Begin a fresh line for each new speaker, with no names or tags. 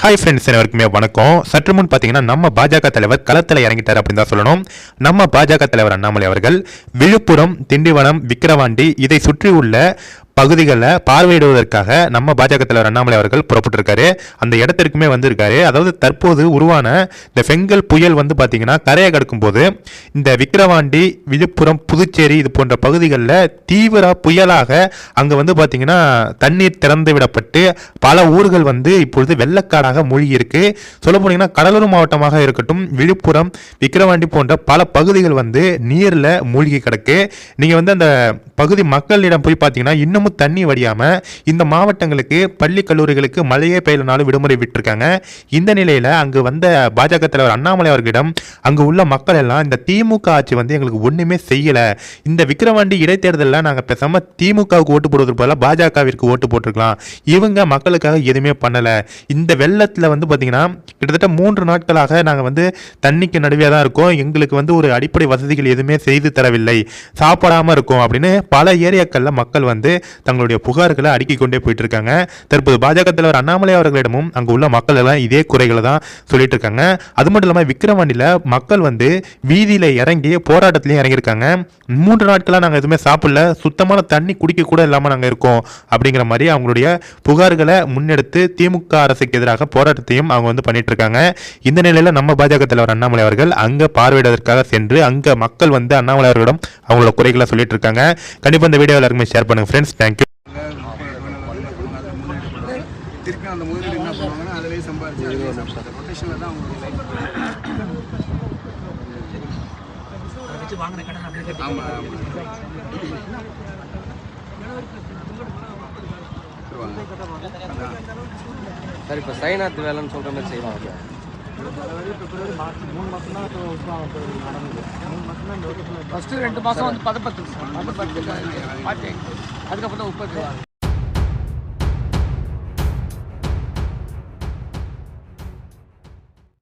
Hi friends அனைவருக்குமே வணக்கம். சற்று முன் பார்த்தீங்கன்னா நம்ம பாஜக தலைவர் களத்தில் இறங்கிட்டார் அப்படின்னு தான் சொல்லணும். நம்ம பாஜக தலைவர் அண்ணாமலை அவர்கள் விழுப்புரம் திண்டிவனம் விக்கிரவாண்டி இதை சுற்றி உள்ள பகுதிகளில் பார்வையிடுவதற்காக நம்ம பாஜக தலைவர் அண்ணாமலை அவர்கள் புறப்பட்டிருக்காரு. அந்த இடத்திற்குமே வந்திருக்காரு. அதாவது தற்போது உருவான இந்த பெங்கல் புயல் வந்து பார்த்தீங்கன்னா கரையை கடக்கும் போது இந்த விக்கிரவாண்டி விழுப்புரம் புதுச்சேரி இது போன்ற பகுதிகளில் தீவிர புயலாக அங்கே வந்து பார்த்தீங்கன்னா தண்ணீர் திறந்து விடப்பட்டு பல ஊர்கள் வந்து இப்பொழுது வெள்ளக்காடாக மூழ்கியிருக்கு. சொல்ல போனீங்கன்னா கடலூர் மாவட்டமாக இருக்கட்டும் விழுப்புரம் விக்கிரவாண்டி போன்ற பல பகுதிகள் வந்து நீரில் மூழ்கி கிடக்கு. நீங்கள் வந்து அந்த பகுதி மக்களிடம் போய் பார்த்தீங்கன்னா இன்னமும் தண்ணி வடியாமல் இந்த மாவட்டங்களுக்கு பள்ளி கல்லூரிகளுக்கு மழையே பெய்யலனாலும் விடுமுறை விட்டுருக்காங்க. இந்த நிலையில் அங்கு வந்த பாஜக தலைவர் அண்ணாமலை அவர்களிடம் அங்கு உள்ள மக்கள் எல்லாம் இந்த திமுக ஆட்சி வந்து எங்களுக்கு ஒன்றுமே செய்யலை. இந்த விக்கிரவாண்டி இடைத்தேர்தலில் நாங்கள் பேசாமல் திமுகவுக்கு ஓட்டு போடுவதற்கு பதிலாக பாஜகவிற்கு ஓட்டு போட்டிருக்கலாம். இவங்க மக்களுக்காக எதுவுமே பண்ணலை. இந்த வெள்ளத்தில் வந்து பார்த்தீங்கன்னா கிட்டத்தட்ட மூன்று நாட்களாக நாங்கள் வந்து தண்ணிக்கு நடுவே தான் இருக்கோம். எங்களுக்கு வந்து ஒரு அடிப்படை வசதிகள் எதுவுமே செய்து தரவில்லை. சாப்பிடாம இருக்கோம் அப்படின்னு பல ஏரியாக்களில் மக்கள் வந்து தங்களுடைய புகார்களை அடுக்கிக் கொண்டே போயிட்டு இருக்காங்க தற்போது பாஜக தலைவர் அண்ணாமலை அவர்களிடமும் அங்கு உள்ள மக்கள் எல்லாம் இதே குறைகளை தான் சொல்லிட்டு இருக்காங்க அது மட்டும் இல்லாமல் விக்கிரவாண்டியில் மக்கள் வந்து வீதியில் இறங்கி போராட்டத்திலையும் இறங்கியிருக்காங்க. மூன்று நாட்களாக நாங்கள் எதுவுமே சாப்பிடல. சுத்தமான தண்ணி குடிக்க கூட இல்லாமல் நாங்கள் இருக்கோம் அப்படிங்கிற மாதிரி அவங்களுடைய புகார்களை முன்னெடுத்து திமுக அரசுக்கு எதிராக போராட்டத்தையும் அவங்க வந்து பண்ணிட்டு இருக்காங்க இந்த நிலையில் நம்ம பாஜக தலைவர் அண்ணாமலை அவர்கள் அங்கே பார்வையிடுவதற்காக சென்று அங்கே மக்கள் வந்து அண்ணாமலை அவர்களிடம் அவங்களோட குறைகளை சொல்லிட்டு இருக்காங்க கண்டிப்பாக இந்த வீடியோ எல்லாருக்குமே ஷேர் பண்ணுங்க. ஃப்ரெண்ட்ஸ் தேங்க்யூ
திருப்பி அந்த முதலீடு என்ன பண்ணுவாங்கன்னா அதிலேயே சம்பாரிச்சு அதிலேயே சாப்பிட்டு ரொட்டேஷனில் தான் அவங்களுக்கு ஆமாம்
சார் இப்போ சைனாத்து வேலைன்னு சொல்கிற மாதிரி செய்வாங்க.
ஃபஸ்ட்டு ரெண்டு மாதம் வந்து பதப்பத்து பதப்பத்து அதுக்கப்புறம் தான் உற்பத்தி